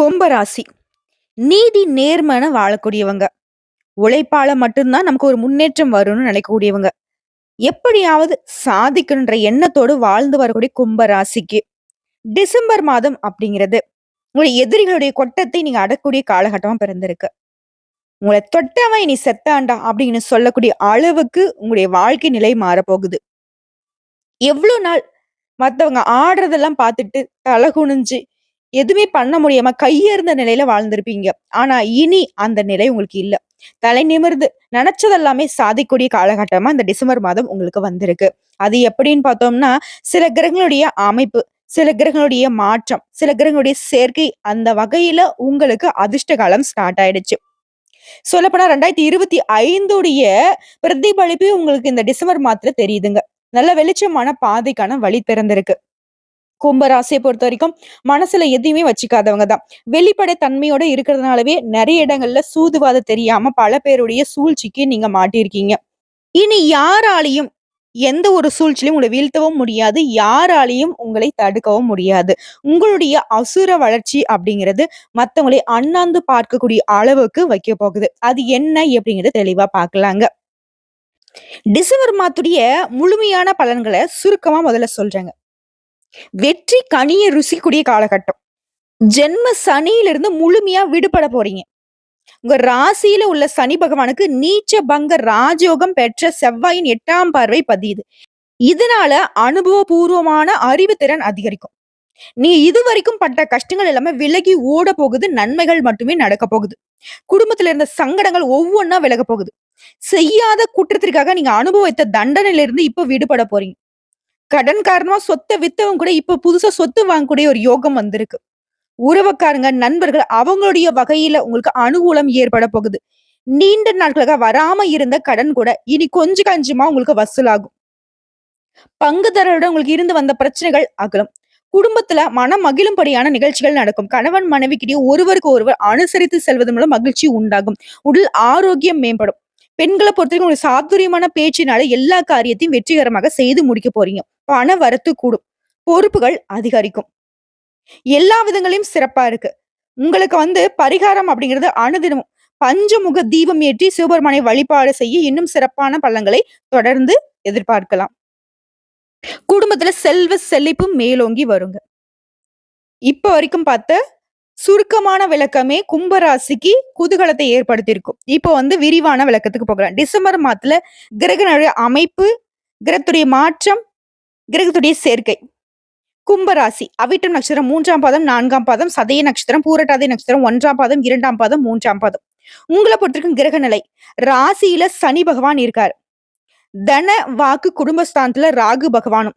கும்பராசி நீதி நேர்மன வாழக்கூடியவங்க. உழைப்பால மட்டும்தான் நமக்கு ஒரு முன்னேற்றம் வரும்னு நினைக்கக்கூடியவங்க. எப்படியாவது சாதிக்கணுன்ற எண்ணத்தோடு வாழ்ந்து வரக்கூடிய கும்பராசிக்கு டிசம்பர் மாதம் அப்படிங்கிறது உங்களுடைய எதிரிகளுடைய கொட்டத்தை நீங்க அடக்கூடிய காலகட்டமா பிறந்திருக்கு. உங்களை தொட்டவன் இனி செத்தாண்டா அப்படின்னு சொல்லக்கூடிய அளவுக்கு உங்களுடைய வாழ்க்கை நிலை மாறப்போகுது. எவ்வளவு நாள் மற்றவங்க ஆடுறதெல்லாம் பார்த்துட்டு தலை குனிஞ்சு எதுவுமே பண்ண முடியாம கையேர்ந்த நிலையில வாழ்ந்திருப்பீங்க. ஆனா இனி அந்த நிலை உங்களுக்கு இல்லை. தலை நிமிர்ந்து நினைச்சதெல்லாமே சாதிக்கூடிய காலகட்டமா இந்த டிசம்பர் மாதம் உங்களுக்கு வந்திருக்கு. அது எப்படின்னு பார்த்தோம்னா சில கிரகங்களுடைய அமைப்பு சில கிரகங்களுடைய மாற்றம் சில கிரகங்களுடைய சேர்க்கை அந்த வகையில உங்களுக்கு அதிர்ஷ்ட காலம் ஸ்டார்ட் ஆயிடுச்சு. சொல்லப்போனா ரெண்டாயிரத்தி இருபத்தி ஐந்துடைய பிரதிபலிப்பு உங்களுக்கு இந்த டிசம்பர் மாதத்துல தெரியுதுங்க. நல்ல வெளிச்சமான பாதைக்கான வழி திறந்திருக்கு. கும்பராசியை பொறுத்த வரைக்கும் மனசுல எதையுமே வச்சுக்காதவங்க தான் வெளிப்படை தன்மையோட இருக்கிறதுனாலவே நிறைய இடங்கள்ல சூதுவாத தெரியாம பல பேருடைய சூழ்ச்சிக்கு நீங்க மாட்டிருக்கீங்க இனி யாராலையும் எந்த ஒரு சூழ்ச்சிலையும் உங்களை வீழ்த்தவும் முடியாது. யாராலையும் உங்களை தடுக்கவும் முடியாது. உங்களுடைய அசுர வளர்ச்சி அப்படிங்கிறது மத்தவங்களை அண்ணாந்து பார்க்கக்கூடிய அளவுக்கு வைக்க போகுது. அது என்ன அப்படிங்கறத தெளிவா பார்க்கலாங்க. டிசம்பர் மாத்துடைய முழுமையான பலன்களை சுருக்கமா முதல்ல சொல்றேங்க. வெற்றி கனிய ருசிக்கூடிய காலகட்டம். ஜென்ம சனியிலிருந்து முழுமையா விடுபட போறீங்க. உங்க ராசியில உள்ள சனி பகவானுக்கு நீச்ச பங்க ராஜயோகம் பெற்ற செவ்வாயின் எட்டாம் பார்வை பதியுது. இதனால அனுபவபூர்வமான அறிவு திறன் அதிகரிக்கும். நீ இதுவரைக்கும் பட்ட கஷ்டங்கள் எல்லாமே விலகி ஓட போகுது நன்மைகள் மட்டுமே நடக்க போகுது. குடும்பத்துல இருந்த சங்கடங்கள் ஒவ்வொன்னா விலக போகுது. செய்யாத குற்றத்திற்காக நீங்க அனுபவித்த தண்டனையில இருந்து இப்ப விடுபட போறீங்க. கடன் காரணமா சொத்தை வித்தவங்க கூட இப்ப புதுசா சொத்து வாங்கக்கூடிய ஒரு யோகம் வந்திருக்கு. உறவுக்காரங்க நண்பர்கள் அவங்களுடைய வகையில உங்களுக்கு அனுகூலம் ஏற்பட போகுது. நீண்ட நாட்களாக வராம இருந்த கடன் கூட இனி கொஞ்சம் கஞ்சமா உங்களுக்கு வசூலாகும். பங்குதாரரோட உங்களுக்கு இருந்து வந்த பிரச்சனைகள் அகலும். குடும்பத்துல மனம் மகிழும்படியான நிகழ்ச்சிகள் நடக்கும். கணவன் மனைவிக்கிடையே ஒருவருக்கு ஒருவர் அனுசரித்து செல்வதன் மூலம் மகிழ்ச்சி உண்டாகும். உடல் ஆரோக்கியம் மேம்படும். பெண்களை பொறுத்தவரைக்கும் உங்களுக்கு சாதுரியமான பேச்சினால எல்லா காரியத்தையும் வெற்றிகரமாக செய்து முடிக்க போறீங்க. பண வரத்து கூடும். பொறுப்புகள் அதிகரிக்கும். எல்லா விதங்களையும் சிறப்பா இருக்கு. உங்களுக்கு வந்து பரிகாரம் அப்படிங்கிறது அனுதினமும் பஞ்சமுக தீபம் ஏற்றி சிவபெருமானை வழிபாடு செய்ய இன்னும் சிறப்பான பலன்களை தொடர்ந்து எதிர்பார்க்கலாம். குடும்பத்துல செல்வ செழிப்பும் மேலோங்கி வருங்க. இப்ப வரைக்கும் பார்த்த சுருக்கமான விளக்கமே கும்பராசிக்கு குதூகலத்தை ஏற்படுத்தியிருக்கும். இப்போ வந்து விரிவான விளக்கத்துக்கு போகலாம். டிசம்பர் மாதத்துல கிரகனுடைய அமைப்பு கிரகத்துடைய மாற்றம் கிரகத்துடைய சேர்க்கை. கும்பராசி அவிட்டம் நட்சத்திரம் மூன்றாம் பாதம் நான்காம் பாதம் சதய நட்சத்திரம் பூரட்டாதி நட்சத்திரம் ஒன்றாம் பாதம் இரண்டாம் பாதம் மூன்றாம் பாதம். உங்களை பொறுத்திருக்கும் கிரக நிலை ராசியில சனி பகவான் இருக்காரு. தன வாக்கு குடும்பஸ்தானத்துல ராகு பகவானும்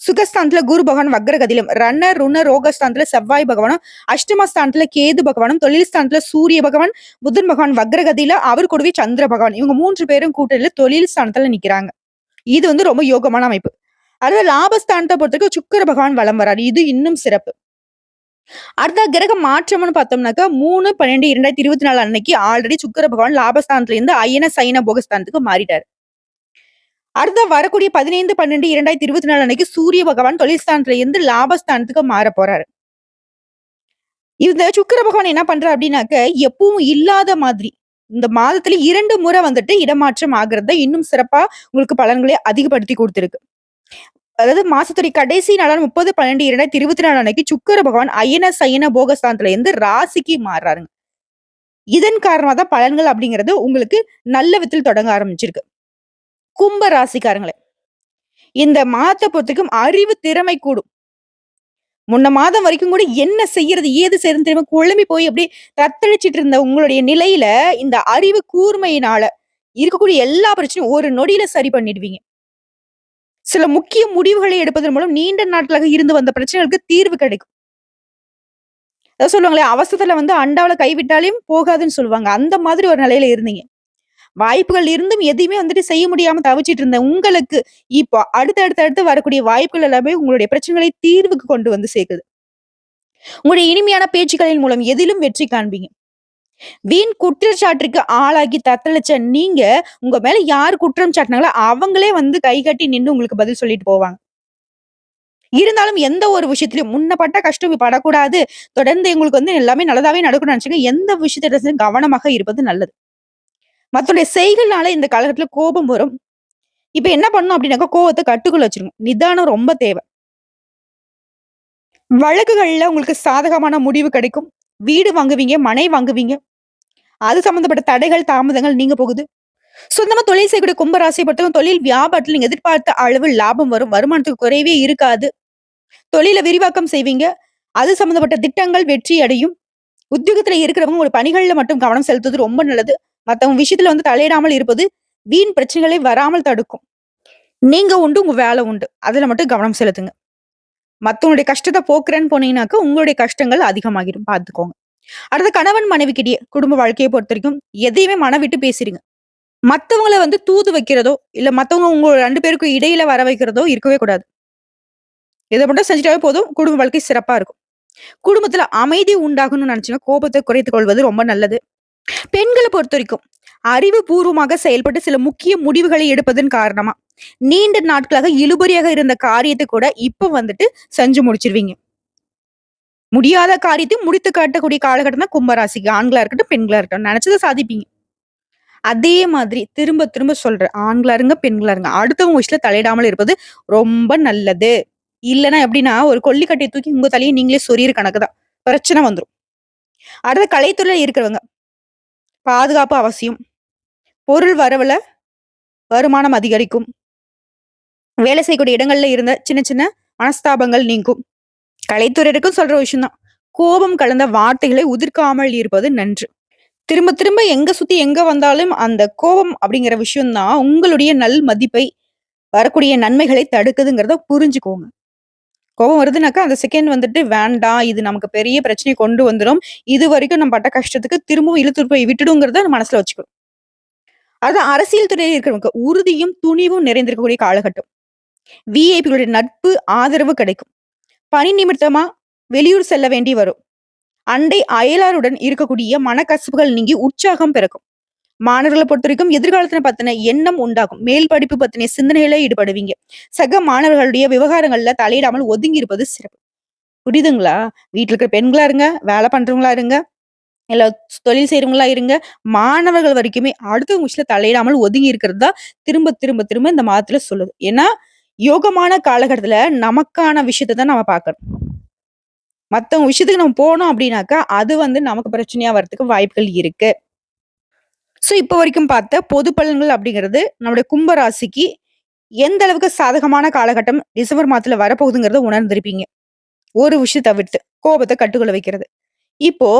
சுகஸ்தானத்துல குரு பகவான் வக்ரகதிலும் ரண ருண ரோகஸ்தானத்துல செவ்வாய் பகவானும் அஷ்டமஸ்தானத்துல கேது பகவானும் தொழில் ஸ்தானத்துல சூரிய பகவான் புதன் பகவான் வக்ரகதியில அவர் கூடவே சந்திர பகவான். இவங்க மூன்று பேரும் கூட்டணியில தொழில் ஸ்தானத்துல நிக்கிறாங்க. இது வந்து ரொம்ப யோகமான அமைப்பு. அடுத்த லாபஸ்தானத்தை பொறுத்தவரைக்கும் சுக்கர பகவான் வலம் வராரு. இது இன்னும் சிறப்பு. அடுத்த கிரக மாற்றம்னு பார்த்தோம்னாக்கா மூணு பன்னெண்டு இரண்டாயிரத்தி இருபத்தி நாலு அன்னைக்கு ஆல்ரெடி சுக்கர பகவான் லாபஸ்தானத்துல இருந்து ஐயன சைன போகஸ்தானத்துக்கு மாறிட்டாரு. அடுத்த வரக்கூடிய பதினைந்து பன்னெண்டு இரண்டாயிரத்தி இருபத்தி நாலு அன்னைக்கு சூரிய பகவான் தொழில்ஸ்தானத்துல இருந்து லாபஸ்தானத்துக்கு மாற போறாரு. இந்த சுக்கர பகவான் என்ன பண்ற அப்படின்னாக்க எப்பவும் இல்லாத மாதிரி இந்த மாதத்துல இரண்டு முறை வந்துட்டு இடமாற்றம் ஆகுறத இன்னும் சிறப்பா உங்களுக்கு பலன்களை அதிகப்படுத்தி கொடுத்துருக்கு. அதாவது மாசத்துறை கடைசி நாளான முப்பது பன்னெண்டு இரண்டாயிரத்தி இருபத்தி நாலு அன்னைக்கு சுக்கர பகவான் அயன சயன போகஸ்தானத்துல இருந்து ராசிக்கு மாறுறாருங்க. இதன் காரணமா தான் பலன்கள் அப்படிங்கிறது உங்களுக்கு நல்ல விதத்தில் தொடங்க ஆரம்பிச்சிருக்கு. கும்ப ராசிக்காரங்களே இந்த மாதத்தை பொறுத்துக்கும் அறிவு திறமை கூடும். முன்ன மாதம் வரைக்கும் கூட என்ன செய்யறது ஏது செய்யறது தெரியுமா குழம்பி போய் அப்படி தத்தளிச்சிட்டு இருந்த உங்களுடைய நிலையில இந்த அறிவு கூர்மையினால இருக்கக்கூடிய எல்லா பிரச்சனையும் ஒரு நொடியில சரி பண்ணிடுவீங்க. சில முக்கிய முடிவுகளை எடுப்பதன் மூலம் நீண்ட நாட்களாக இருந்து வந்த பிரச்சனைகளுக்கு தீர்வு கிடைக்கும். அதாவது சொல்லுவாங்களே அவசரத்துல வந்து அண்டாவில கைவிட்டாலையும் போகாதுன்னு சொல்லுவாங்க. அந்த மாதிரி ஒரு நிலையில இருந்தீங்க. வாய்ப்புகள் இருந்தும் எதையுமே வந்துட்டு செய்ய முடியாம தவிச்சிட்டு இருந்த உங்களுக்கு இப்போ அடுத்த அடுத்த அடுத்து வரக்கூடிய வாய்ப்புகள் எல்லாமே உங்களுடைய பிரச்சனைகளை தீர்வுக்கு கொண்டு வந்து சேர்க்குது. உங்களுடைய இனிமையான பேச்சுக்களின் மூலம் எதிலும் வெற்றி காண்பீங்க. வீண் குற்றச்சாட்டுக்கு ஆளாகி தத்தளிச்ச நீங்க உங்க மேல யார் குற்றம் சாட்டினாங்களோ அவங்களே வந்து கை கட்டி நின்று உங்களுக்கு பதில் சொல்லிட்டு போவாங்க இருந்தாலும் எந்த ஒரு விஷயத்திலயும் முன்னப்பட்ட கஷ்டம் படக்கூடாது. தொடர்ந்து எங்களுக்கு வந்து எல்லாமே நல்லதாவே நடக்கணும்னு நினைச்சுங்க எந்த விஷயத்த கவனமாக இருப்பது நல்லது. மத்தவங்களுடைய செய்கள்னால இந்த காலகட்டத்தில் கோபம் வரும். இப்ப என்ன பண்ணும் அப்டின்னாக்கா, கோபத்தை கட்டுக்குள்ள வச்சுருங்க. நிதானம் ரொம்ப தேவை வழக்குகள்ல உங்களுக்கு சாதகமான முடிவு கிடைக்கும். வீடு வாங்குவீங்க, மனை வாங்குவீங்க. அது சம்மந்தப்பட்ட தடைகள், தாமதங்கள் நீங்க போகுது. சொந்தமா தொழில் செய்யக்கூடிய கும்ப பொறுத்தவரை தொழில் வியாபாரத்துல நீங்க எதிர்பார்த்த அளவு லாபம் வரும். வருமானத்துக்கு குறைவே இருக்காது. தொழில விரிவாக்கம் செய்வீங்க. அது சம்மந்தப்பட்ட திட்டங்கள் வெற்றி அடையும். உத்தியோகத்துல இருக்கிறவங்க ஒரு பணிகள்ல மட்டும் கவனம் செலுத்துவது ரொம்ப நல்லது. மற்றவங்க விஷயத்துல வந்து தலையிடாமல் இருப்பது, வீண் பிரச்சனைகளை வராமல் தடுக்கும். நீங்க உண்டு, உங்க வேலை உண்டு. அதுல மட்டும் கவனம் செலுத்துங்க. மற்றவங்களுடைய கஷ்டத்தை போக்குறேன்னு போனீங்கன்னாக்கா, உங்களுடைய கஷ்டங்கள் அதிகமாகிடும். பார்த்துக்கோங்க. அடுத்த கணவன் மனைவிக்கிட்டே குடும்ப வாழ்க்கையை பொறுத்த வரைக்கும் எதையுமே மனம் விட்டு பேசிடுங்க மத்தவங்கள வந்து தூது வைக்கிறதோ, இல்ல மத்தவங்க உங்க ரெண்டு பேருக்கும் இடையில வர வைக்கிறதோ இருக்கவே கூடாது. இதை மட்டும் செஞ்சுட்டாவே போதும். குடும்ப வாழ்க்கை சிறப்பா இருக்கும். குடும்பத்துல அமைதி உண்டாகணும்னு நினைச்சுன்னா கோபத்தை குறைத்துக் கொள்வது ரொம்ப நல்லது. பெண்கள பொறுத்தவரைக்கும், அறிவுபூர்வமாக செயல்பட்டு சில முக்கிய முடிவுகளை எடுப்பதன் காரணமா, நீண்ட நாட்களாக இழுபறியாக இருந்த காரியத்தை கூட இப்ப வந்துட்டு செஞ்சு முடிச்சிருவீங்க முடியாத காரியத்தையும் முடித்து காட்டக்கூடிய காலகட்டம் தான் கும்பராசிக்கு ஆண்களா இருக்கட்டும், பெண்களா இருக்கட்டும். நினைச்சதை சாதிப்பீங்க. அதே மாதிரி திரும்ப திரும்ப சொல்றேன். ஆண்களா இருங்க, பெண்களா இருங்க. அடுத்தவங்க விஷயத்துல தலையிடாமல் இருப்பது ரொம்ப நல்லது. இல்லைன்னா எப்படின்னா, ஒரு கொல்லிக்கட்டையை தூக்கி உங்க தலையை நீங்களே சொறியிற கணக்கு தான். பிரச்சனை வந்துடும் அடுத்து கலைத்துறையில இருக்கிறவங்க. பாதுகாப்பு அவசியம். பொருள் வரவுல வருமானம் அதிகரிக்கும். வேலை செய்யக்கூடிய இடங்கள்ல இருந்த சின்ன சின்ன மனஸ்தாபங்கள் நீங்கும். கலைத்துறையருக்கும் சொல்ற விஷயம்தான் கோபம் கலந்த வார்த்தைகளை உதிர்க்காமல் இருப்பது நன்று. திரும்ப திரும்ப எங்க சுத்தி எங்க வந்தாலும் அந்த கோபம் அப்படிங்கிற விஷயம் தான் உங்களுடைய நல் மதிப்பை, வரக்கூடிய நன்மைகளை தடுக்குதுங்கிறத புரிஞ்சுக்கோங்க. கோபம் வருதுனாக்கா, அந்த செகண்ட் வந்துட்டு வேண்டாம். இது நமக்கு பெரிய பிரச்சனையை கொண்டு வந்துடும் இது வரைக்கும் நம்ம பட்ட கஷ்டத்துக்கு திரும்பவும் இழுத்து போய் விட்டுடுங்கிறத மனசுல வச்சுக்கணும். அது அரசியல் துறையில் இருக்கிறவங்க உறுதியும், துணிவும் நிறைந்திருக்கக்கூடிய காலகட்டம். விஐபிகளுடைய நட்பு, ஆதரவு கிடைக்கும். பணி நிமித்தமா வெளியூர் செல்ல வேண்டி வரும். அண்டை அயலாருடன் இருக்கக்கூடிய மனக்கசப்புகள் நீங்கி உற்சாகம் பிறக்கும். பொறுத்த பொறுத்தவரைக்கும் எதிர்காலத்தின பத்தின எண்ணம் உண்டாகும். மேல் படிப்பு பத்தின சிந்தனைகளை ஈடுபடுவீங்க. சக மாணவர்களுடைய விவகாரங்கள்ல தலையிடாமல் ஒதுங்கி இருப்பது சிறப்பு. புரியுதுங்களா? வீட்டில் இருக்கிற பெண்களா இருங்க, வேலை பண்றவங்களா இருங்க, இல்ல தொழில் செய்யறவங்களா இருங்க, மாணவர்கள் வரைக்குமே அடுத்தவங்க விஷயத்துல தலையிடாமல் ஒதுங்கி இருக்கிறது தான் திரும்ப திரும்ப திரும்ப இந்த மாதத்துல சொல்லுது. ஏன்னா, யோகமான காலகட்டத்தில் நமக்கான விஷயத்த தான் நம்ம பார்க்கணும். மற்றவங்க விஷயத்துக்கு நம்ம போனோம் அப்படின்னாக்கா, அது வந்து நமக்கு பிரச்சனையாக வரதுக்கு வாய்ப்புகள் இருக்கு. ஸோ, இப்போ வரைக்கும் பார்த்த பொது பலன்கள் அப்படிங்கிறது நம்முடைய கும்ப ராசிக்கு எந்த அளவுக்கு சாதகமான காலகட்டம் டிசம்பர் மாதத்துல வரப்போகுதுங்கிறத உணர்ந்திருப்பீங்க. ஒரு விஷயம் தவிர்த்து, கோபத்தை கட்டுக்குள்ள வைக்கிறது. இப்போ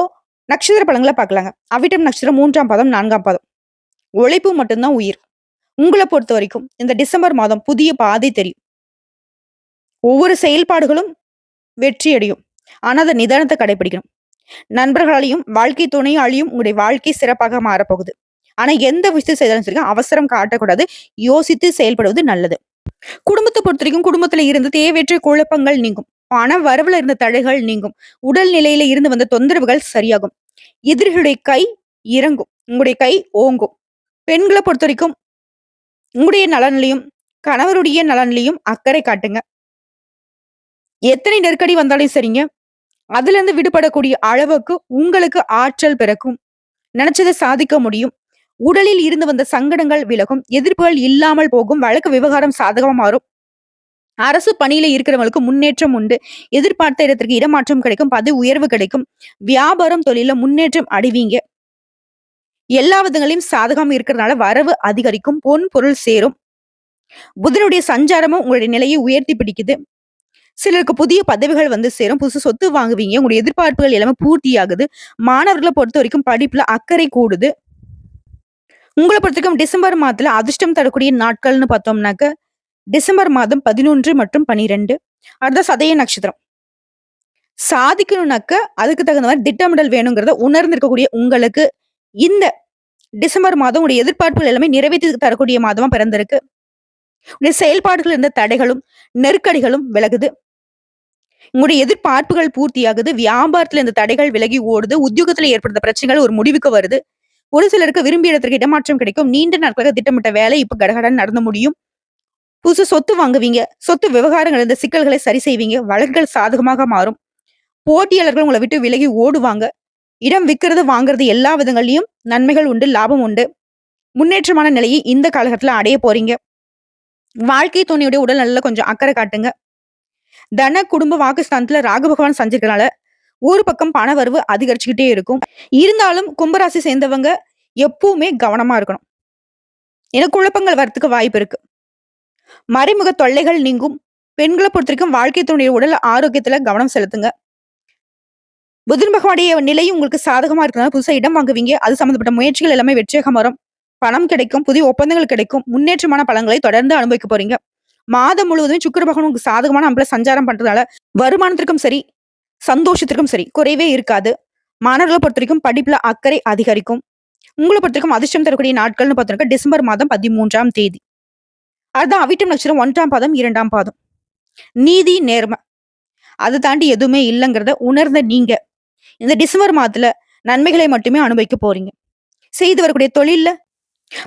நட்சத்திர பலன்களை பார்க்கலாங்க. அவிட்டம் நட்சத்திரம் மூன்றாம் பாதம், நான்காம் பாதம். உழைப்பு மட்டும்தான் உயிர். உங்களை பொறுத்த வரைக்கும் இந்த டிசம்பர் மாதம் புதிய பாதை தெரியும். ஒவ்வொரு செயல்பாடுகளும் வெற்றி அடையும். ஆனா, அத நிதானத்தை கடைபிடிக்கணும். நண்பர்களாலையும் வாழ்க்கை துணையாலயும் உங்களுடைய வாழ்க்கை சிறப்பாக மாறப்போகுது. ஆனா, எந்த விஷயத்தை செய்தாலும் சரி அவசரம் காட்டக்கூடாது. யோசித்து செயல்படுவது நல்லது. குடும்பத்தை பொறுத்த வரைக்கும் குடும்பத்துல இருந்து தேவையற்ற குழப்பங்கள் நீங்கும். பண வரவுல இருந்த தடைகள் நீங்கும். உடல் நிலையில இருந்து வந்த தொந்தரவுகள் சரியாகும். எதிரிகளுடைய கை இறங்கும். உங்களுடைய கை ஓங்கும். பெண்களை பொறுத்த வரைக்கும் உங்களுடைய நலன்லையும் கணவருடைய நலன்லையும் அக்கறை காட்டுங்க. எத்தனை நெருக்கடி வந்தாலும் சரிங்க, அதுலேருந்து விடுபடக்கூடிய அளவுக்கு உங்களுக்கு ஆற்றல் பிறக்கும். நினைச்சதை சாதிக்க முடியும். உடலில் இருந்து வந்த சங்கடங்கள் விலகும். எதிர்ப்புகள் இல்லாமல் போகும். வழக்கு விவகாரம் சாதகமா மாறும். அரசு பணியில இருக்கிறவங்களுக்கு முன்னேற்றம் உண்டு. எதிர்பார்த்த இடத்திற்கு இடமாற்றம் கிடைக்கும். பதவி உயர்வு கிடைக்கும். வியாபாரம், தொழில முன்னேற்றம் அடைவீங்க. எல்லா விதங்களையும் சாதகம் இருக்கிறதுனால வரவு அதிகரிக்கும். பொன், பொருள் சேரும். புதனுடைய சஞ்சாரமும் உங்களுடைய நிலையை உயர்த்தி பிடிக்குது. சிலருக்கு புதிய பதவிகள் வந்து சேரும். புதுசு சொத்து வாங்குவீங்க. உங்களுடைய எதிர்பார்ப்புகள் எல்லாமே பூர்த்தியாகுது. பொறுத்த வரைக்கும் படிப்புல அக்கறை கூடுது. உங்களை பொறுத்த வரைக்கும் டிசம்பர் மாதத்துல அதிர்ஷ்டம் தரக்கூடிய நாட்கள்னு பார்த்தோம்னாக்க, டிசம்பர் மாதம் 11 மற்றும் பனிரெண்டு அடுத்த சதய நட்சத்திரம். சாதிக்கணும்னாக்க, அதுக்கு தகுந்த மாதிரி திட்டமிடல் வேணுங்கிறத உணர்ந்திருக்கக்கூடிய உங்களுக்கு, இந்த டிசம்பர் மாதம் உடைய எதிர்பார்ப்புகள் எல்லாமே நிறைவேற்றி தரக்கூடிய மாதமா பிறந்திருக்கு. உடைய செயல்பாடுகள் இருந்த தடைகளும், நெருக்கடிகளும் விலகுது. உங்களுடைய எதிர்பார்ப்புகள் பூர்த்தியாகுது. வியாபாரத்துல இந்த தடைகள் விலகி ஓடுது. உத்தியோகத்துல ஏற்படுத்த பிரச்சனைகள் ஒரு முடிவுக்கு வருது. ஒரு சிலருக்கு விரும்பிய இடத்திற்கு இடமாற்றம் கிடைக்கும். நீண்ட நாட்களாக திட்டமிட்ட வேலை இப்ப கடகடன் நடந்து முடியும். புதுசு சொத்து வாங்குவீங்க சொத்து விவகாரங்கள் இந்த சிக்கல்களை சரி செய்வீங்க வழக்குகள் சாதகமாக மாறும் போட்டியாளர்கள் உங்களை விட்டு விலகி ஓடுவாங்க இடம் விற்கிறது வாங்குறது எல்லா விதங்கள்லையும் நன்மைகள் உண்டு லாபம் உண்டு. முன்னேற்றமான நிலையை இந்த காலகட்டத்தில் அடைய போறீங்க. வாழ்க்கை துணையுடைய உடல் நல்ல கொஞ்சம் அக்கறை காட்டுங்க. தன குடும்ப வாக்குஸ்தானத்துல ராகு பகவான் சஞ்சிருக்கனால ஒரு பக்கம் பண வரவு அதிகரிச்சுக்கிட்டே இருக்கும். இருந்தாலும் கும்பராசி சேர்ந்தவங்க எப்பவுமே கவனமா இருக்கணும். என குழப்பங்கள் வரத்துக்கு வாய்ப்பு இருக்கு. மறைமுக தொல்லைகள் நீங்கும். பெண்களை பொறுத்த வரைக்கும் வாழ்க்கை துணையுடைய உடல் ஆரோக்கியத்துல கவனம் செலுத்துங்க. புதன் பகவானுடைய நிலையும் உங்களுக்கு சாதகமா இருக்கிறனால புதுசா இடம் வாங்குவீங்க. அது சம்பந்தப்பட்ட முயற்சிகள் எல்லாமே வெற்றியாக வரும். பணம் கிடைக்கும் புதிய ஒப்பந்தங்கள் கிடைக்கும் முன்னேற்றமான பலன்களை தொடர்ந்து அனுபவிக்க போறீங்க. மாதம் முழுவதும் சுக்கர பகவான் உங்களுக்கு சாதகமான அமைப்புல சஞ்சாரம் பண்றதுனால வருமானத்திற்கும் சரி சந்தோஷத்திற்கும் சரி குறைவே இருக்காது. மாணவர்களை பொறுத்த வரைக்கும் படிப்புல அக்கறை அதிகரிக்கும். உங்களை பொறுத்த வரைக்கும் அதிர்ஷ்டம் தரக்கூடிய நாட்கள்னு பார்த்தோம்னா டிசம்பர் மாதம் பதிமூன்றாம் தேதி. அதுதான் அவிட்டம் நட்சத்திரம் ஒன்றாம் பாதம் இரண்டாம் பாதம். நீதி நேர்மை. அதை தாண்டி எதுவுமே இல்லைங்கிறத உணர்ந்த நீங்க. இந்த டிசம்பர் மாதத்துல நன்மைகளை மட்டுமே அனுபவிக்க போறீங்க. செய்து வரக்கூடிய தொழில்ல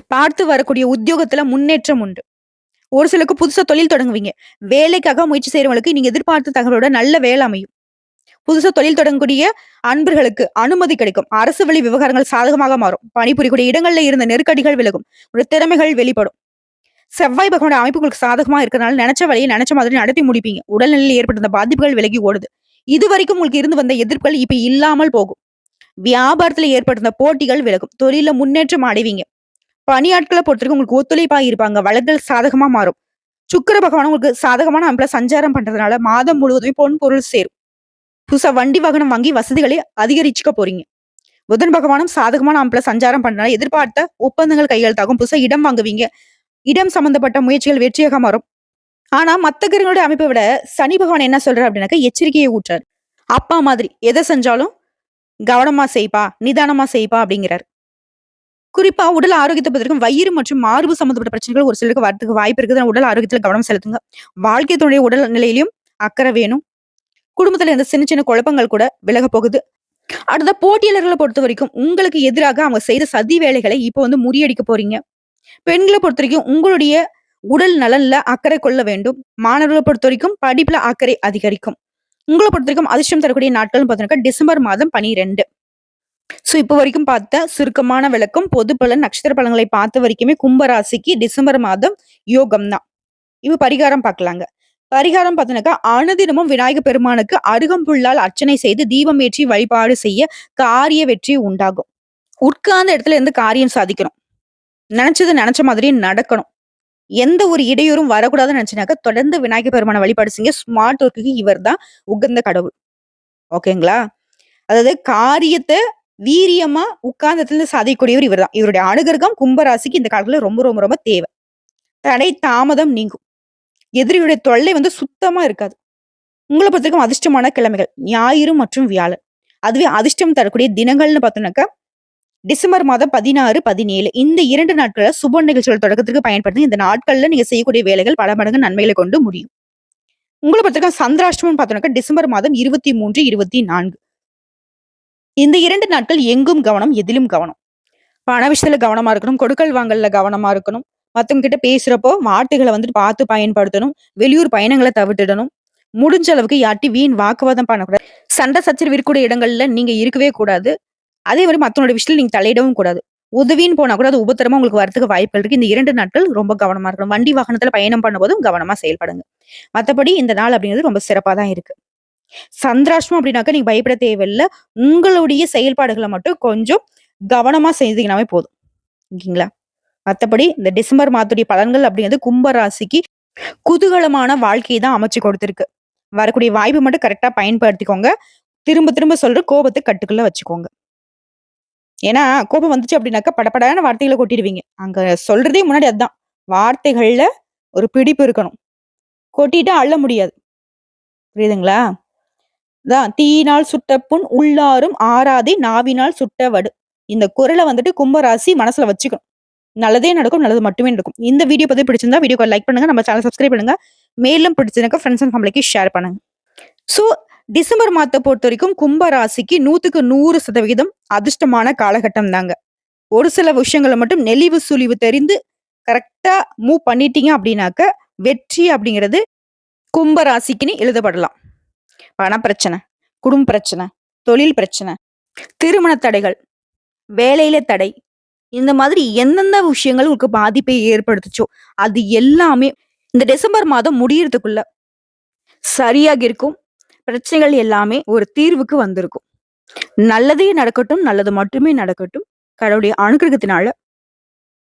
பார்த்து வரக்கூடிய உத்தியோகத்துல முன்னேற்றம் உண்டு. ஒரு சிலருக்கு புதுசா தொழில் தொடங்குவீங்க. வேலைக்காக முயற்சி செய்யறவங்களுக்கு நீங்க எதிர்பார்த்த தகவலோட நல்ல வேலை அமையும். புதுசா தொழில் தொடங்கக்கூடிய அன்பர்களுக்கு அனுமதி கிடைக்கும். அரசு வழி விவகாரங்கள் சாதகமாக மாறும். பணிபுரியக்கூடிய இடங்கள்ல இருந்த நெருக்கடிகள் விலகும். ஒரு திறமைகள் வெளிப்படும். செவ்வாய் பகவான அமைப்புகளுக்கு சாதகமா இருக்கிறனால நினைச்ச வழியை நினைச்ச மாதிரி நடத்தி முடிப்பீங்க. உடல்நிலையில் ஏற்பட்ட பாதிப்புகள் விலகி ஓடுது. இது வரைக்கும் உங்களுக்கு இருந்து வந்த எதிர்ப்புகள் இப்ப இல்லாமல் போகும். வியாபாரத்துல ஏற்பட்டிருந்த போட்டிகள் விலகும். தொழில முன்னேற்றம் அடைவீங்க. பணியாட்களை பொறுத்தவரைக்கும் உங்களுக்கு ஒத்துழைப்பா இருப்பாங்க. வளங்கள் சாதகமா மாறும். சுக்கர பகவான் உங்களுக்கு சாதகமான அமைப்புல சஞ்சாரம் பண்றதுனால மாதம் முழுவதுமே பொன் பொருள் சேரும். புதுசா வண்டி வாகனம் வாங்கி வசதிகளை அதிகரிச்சுக்க போறீங்க. புதன் பகவானும் சாதகமான அமைப்புல சஞ்சாரம் பண்றதுனால எதிர்பார்த்த ஒப்பந்தங்கள் கையெழுத்தாகும். புதுசா இடம் வாங்குவீங்க. இடம் சம்பந்தப்பட்ட முயற்சிகள் வெற்றியாக மாறும். ஆனா மற்ற கிரகங்களுடைய அமைப்பை விட சனி பகவான் என்ன சொல்றாரு அப்படின்னாக்க எச்சரிக்கையை ஊற்றார். அப்பா மாதிரி எதை செஞ்சாலும் கவனமா செய்ப்பா நிதானமா செய்ப்பா அப்படிங்கிறாரு. குறிப்பா உடல் ஆரோக்கியத்தை பத்திரிக்கும் வயிறு மற்றும் மார்பு சம்பந்தப்பட்ட பிரச்சனைகள் ஒரு சிலருக்கு வரதுக்கு வாய்ப்பு இருக்குது. உடல் ஆரோக்கியத்துல கவனம் செலுத்துங்க. வாழ்க்கையத்துடைய உடல் நிலையிலும் அக்கறை வேணும். குடும்பத்துல இருந்த சின்ன சின்ன குழப்பங்கள் கூட விலக போகுது. அடுத்த போட்டியாளர்களை பொறுத்த வரைக்கும் உங்களுக்கு எதிராக அவங்க செய்த சதி வேலைகளை இப்போ வந்து முறியடிக்க போறீங்க. பெண்களை பொறுத்த வரைக்கும் உங்களுடைய உடல் நலன்ல அக்கறை கொள்ள வேண்டும். மாணவர்களை பொறுத்த வரைக்கும் படிப்புல அக்கறை அதிகரிக்கும். உங்களை பொறுத்த வரைக்கும் அதிர்ஷ்டம் தரக்கூடிய நாட்கள்னு பார்த்தீங்கன்னா டிசம்பர் மாதம் பனிரெண்டு. சோ இப்போ வரைக்கும் பார்த்த சுருக்கமான விளக்கம் பொது பலன் நட்சத்திர பலன்களை பார்த்த வரைக்குமே கும்பராசிக்கு டிசம்பர் மாதம் யோகம் தான் இப்போ பரிகாரம் பார்க்கலாங்க. பரிகாரம் பார்த்தீங்கன்னாக்கா அனுதினமும் விநாயக பெருமானுக்கு அருகம்புல்லால் அர்ச்சனை செய்து தீபம் ஏற்றி வழிபாடு செய்ய காரிய வெற்றி உண்டாகும். உட்கார்ந்த இடத்துல இருந்து காரியம் சாதிக்கணும். நினைச்சது நினைச்ச மாதிரி நடக்கணும். எந்த ஒரு இடையூறும் வரக்கூடாதுன்னு நினைச்சினாக்கா தொடர்ந்து விநாயகர் பெருமான வழிபாடு செய்ய ஸ்மார்ட் ஒர்க்குக்கு இவர் தான் உகந்த கடவுள். ஓகேங்களா? அதாவது காரியத்தை வீரியமா உட்கார்ந்த சாதிக்கக்கூடியவர் இவர் தான் இவருடைய அனுகிரகம் கும்பராசிக்கு இந்த காலத்துல ரொம்ப ரொம்ப ரொம்ப தேவை. தடை தாமதம் நீங்கும். எதிரியுடைய தொல்லை வந்து சுத்தமா இருக்காது. உங்களை பொறுத்தவரைக்கும் அதிர்ஷ்டமான கிழமைகள். ஞாயிறு மற்றும் வியாழன். அதுவே அதிர்ஷ்டம் தரக்கூடிய தினங்கள்னு பார்த்தோம்னாக்கா டிசம்பர் மாதம் பதினாறு பதினேழு இந்த இரண்டு நாட்களை சுப நிகழ்ச்சிகள் தொடக்கத்துக்கு பயன்படுத்தி இந்த நாட்களில் நீங்கள் செய்யக்கூடிய வேலைகள் பல மடங்கு நன்மைகளை கொண்டு முடியும். உங்களை பொறுத்தவரைக்கும் சந்திராஷ்டமம் பார்த்தோம்னாக்கா டிசம்பர் மாதம் இருபத்தி மூன்று இருபத்தி நான்கு. இந்த இரண்டு நாட்கள் எங்கும் கவனம் எதிலும் கவனம். பண விஷயத்துல கவனமா இருக்கணும் கொடுக்கல் வாங்கல்ல கவனமா இருக்கணும். மத்தவங்க கிட்ட பேசுறப்போ வார்த்தைகளை வந்துட்டு பார்த்து பயன்படுத்தணும் வெளியூர் பயணங்களை தவிர்த்திடணும். முடிஞ்ச அளவுக்கு யாட்டி வீண் வாக்குவாதம் பண்ணக்கூடாது. சண்டை சச்சரவு இருக்கக்கூடிய இடங்கள்ல நீங்க இருக்கவே கூடாது. அதே மாதிரி மத்தவங்களோட விஷயத்தில் நீங்கள் தலையிடவும் கூடாது. உதவின்னு போனா கூட அது உபத்திரமா உங்களுக்கு வரதுக்கு வாய்ப்புகள் இருக்கு. இந்த இரண்டு நாட்கள் ரொம்ப கவனமா இருக்கணும். வண்டி வாகனத்துல பயணம் பண்ணும்போதும் கவனமா செயல்படுங்க. மற்றபடி இந்த நாள் அப்படிங்கிறது ரொம்ப சிறப்பா தான் இருக்கு. சந்திராஷ்டம் அப்படின்னாக்கா நீங்க பயப்பட தேவையில்ல. உங்களுடைய செயல்பாடுகளை மட்டும் கொஞ்சம் கவனமா செய்தீங்கன்னாவே போதும். ஓகேங்களா? மற்றபடி இந்த டிசம்பர் மாதத்துடைய பலன்கள் அப்படிங்கிறது கும்பராசிக்கு குதூகலமான வாழ்க்கையை தான் அமைச்சு கொடுத்துருக்கு. வரக்கூடிய வாய்ப்பு மட்டும் கரெக்டா பயன்படுத்திக்கோங்க. திரும்ப திரும்ப சொல்ற கோபத்தை கட்டுக்குள்ள வச்சுக்கோங்க. ஏன்னா கோபம் வந்துச்சு அப்படின்னாக்கா படபடான வார்த்தைகளை கொட்டிடுவீங்க. அங்க சொல்றதே முன்னாடி அதுதான் வார்த்தைகள்ல ஒரு பிடிப்பு இருக்கணும். கொட்டிட்டு அள்ள முடியாது. புரியுதுங்களா? தான் தீயினால் சுட்ட புண் உள்ளாரும் ஆறாதே நாவினால் சுட்ட வடு. இந்த குரலை வந்துட்டு கும்பராசி மனசுல வச்சுக்கணும். நல்லதே நடக்கும் நல்லது மட்டுமே நடக்கும். இந்த வீடியோ பத்தி பிடிச்சிருந்தா வீடியோக்கு லைக் பண்ணுங்க. நம்ம சேனல் சப்ஸ்கிரைப் பண்ணுங்க. மேலும் பிடிச்சிருந்தா ஃப்ரெண்ட்ஸ் அண்ட் ஃபேமிலிக்கு ஷேர் பண்ணுங்க. ஸோ டிசம்பர் மாதத்தை பொறுத்த வரைக்கும் கும்ப ராசிக்கு நூத்துக்கு நூறு சதவிகிதம் அதிர்ஷ்டமான காலகட்டம் தாங்க. ஒரு சில விஷயங்களை மட்டும் நெளிவு சுழிவு தெரிந்து கரெக்டா மூவ் பண்ணிட்டீங்க அப்படின்னாக்க வெற்றி அப்படிங்கிறது கும்ப ராசிக்குன்னு எழுதப்படலாம் பணப்பிரச்சனை குடும்ப பிரச்சனை தொழில் பிரச்சனை திருமண தடைகள் வேலையில தடை இந்த மாதிரி எந்தெந்த விஷயங்கள் உங்களுக்கு பாதிப்பை ஏற்படுத்துச்சோ அது எல்லாமே இந்த டிசம்பர் மாதம் முடியறதுக்குள்ள சரியாக இருக்கும். பிரச்சனைகள் எல்லாமே ஒரு தீர்வுக்கு வந்திருக்கும். நல்லதே நடக்கட்டும் நல்லது மட்டுமே நடக்கட்டும். கடவுளுடைய அனுகிரகத்தினால